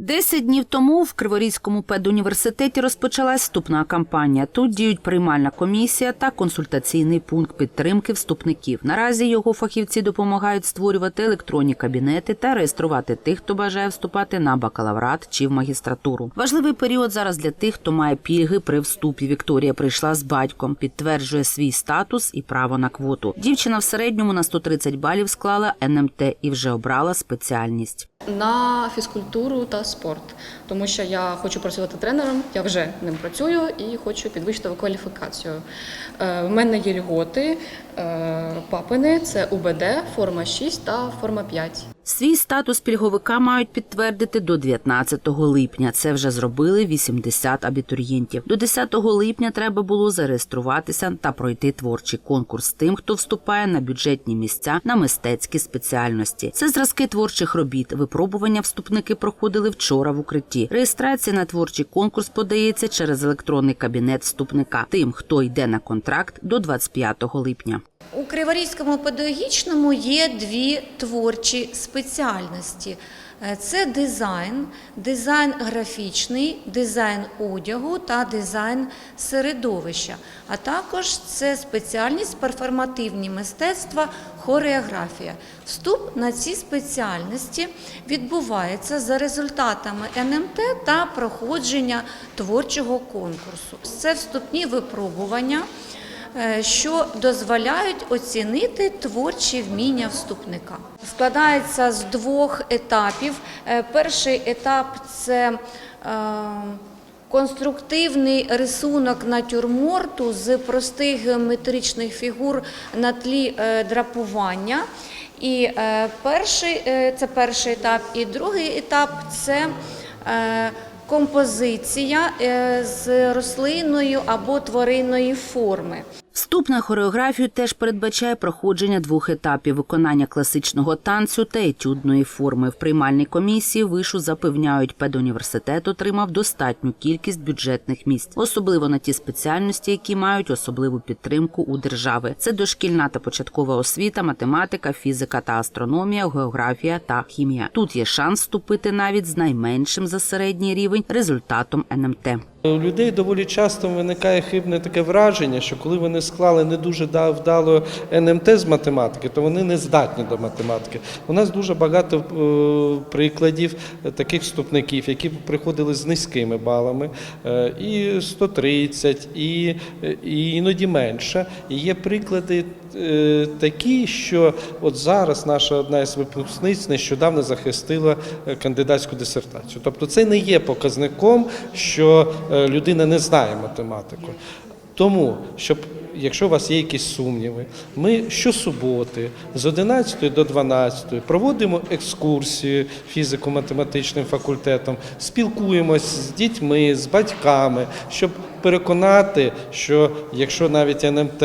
Десять днів тому в Криворізькому педуніверситеті розпочалась вступна кампанія. Тут діють приймальна комісія та консультаційний пункт підтримки вступників. Наразі його фахівці допомагають створювати електронні кабінети та реєструвати тих, хто бажає вступати на бакалаврат чи в магістратуру. Важливий період зараз для тих, хто має пільги при вступі. Вікторія прийшла з батьком, підтверджує свій статус і право на квоту. Дівчина в середньому на 130 балів склала НМТ і вже обрала спеціальність. На фізкультуру та спорт, тому що я хочу працювати тренером, я вже ним працюю і хочу підвищити кваліфікацію. У мене є льготи, е, папини, це УБД, форма 6 та форма 5. Свій статус пільговика мають підтвердити до 19 липня. Це вже зробили 80 абітурієнтів. До 10 липня треба було зареєструватися та пройти творчий конкурс тим, хто вступає на бюджетні місця на мистецькі спеціальності. Це зразки творчих робіт. Випробування вступники проходили вчора в укритті. Реєстрація на творчий конкурс подається через електронний кабінет вступника. Тим, хто йде на контракт до 25 липня. У Криворізькому педагогічному є дві творчі спеціальності. Е, Це дизайн, дизайн графічний, дизайн одягу та дизайн середовища. А також це спеціальність перформативні мистецтва, хореографія. Вступ на ці спеціальності відбувається за результатами НМТ та проходження творчого конкурсу. Це вступні випробування що дозволяють оцінити творчі вміння вступника. Складається з двох етапів. Е, Перший етап це е, конструктивний рисунок натюрморту з простих геометричних фігур на тлі е, драпування. І е, перший, е, це перший етап, і другий етап це е, композиція е, з рослинною або тваринної форми. Вступ на хореографію теж передбачає проходження двох етапів виконання класичного танцю та етюдної форми. В приймальній комісії вишу запевняють, педуніверситет отримав достатню кількість бюджетних місць, особливо на ті спеціальності, які мають особливу підтримку у держави. Це дошкільна та початкова освіта, математика, фізика та астрономія, географія та хімія. Тут є шанс вступити навіть з найменшим за середній рівень результатом НМТ. У людей доволі часто виникає хибне таке враження, що коли вони склали не дуже да- вдало НМТ з математики, то вони не здатні до математики. У нас дуже багато е, прикладів таких вступників, які приходили з низькими балами, е, і 130, і, і іноді менше. І є приклади е, такі, що от зараз наша одна із випускниць нещодавно захистила кандидатську дисертацію. Тобто це не є показником, що людина не знає математику. Тому, щоб якщо у вас є якісь сумніви, ми щосуботи з 11 до 12 проводимо екскурсії фізико-математичним факультетом, спілкуємось з дітьми, з батьками, щоб переконати, що якщо навіть НМТ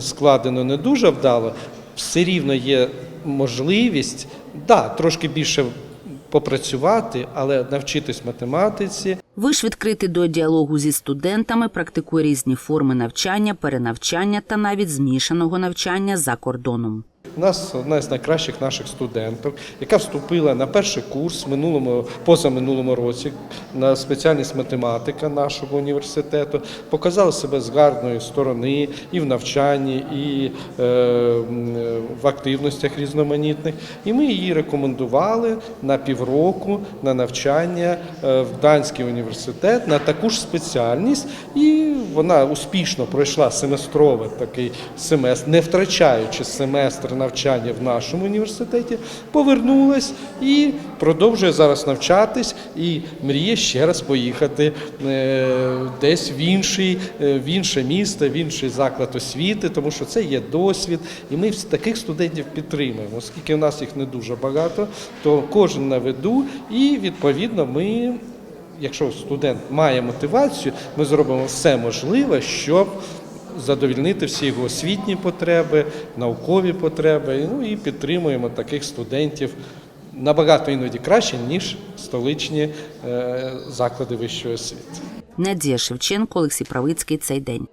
складено не дуже вдало, все рівно є можливість да, трошки більше попрацювати, але навчитись математиці. Виш відкритий до діалогу зі студентами, практикує різні форми навчання, перенавчання та навіть змішаного навчання за кордоном. У нас одна з найкращих наших студенток, яка вступила на перший курс минулому, позаминулому році на спеціальність математика нашого університету, показала себе з гарної сторони і в навчанні, і е, в активностях різноманітних. І ми її рекомендували на півроку на навчання е, в Данський університет на таку ж спеціальність, і вона успішно пройшла семестровий такий семестр, не втрачаючи семестр навчання в нашому університеті, повернулась і продовжує зараз навчатись і мріє ще раз поїхати е, десь в інший, е, в інше місто, в інший заклад освіти, тому що це є досвід, і ми таких студентів підтримуємо. Оскільки у нас їх не дуже багато, то кожен на виду, і відповідно ми. Якщо студент має мотивацію, ми зробимо все можливе, щоб задовільнити всі його освітні потреби, наукові потреби. Ну і підтримуємо таких студентів набагато іноді краще, ніж столичні е, заклади вищої освіти. Надія Шевченко, Олексій Правицький. Цей день.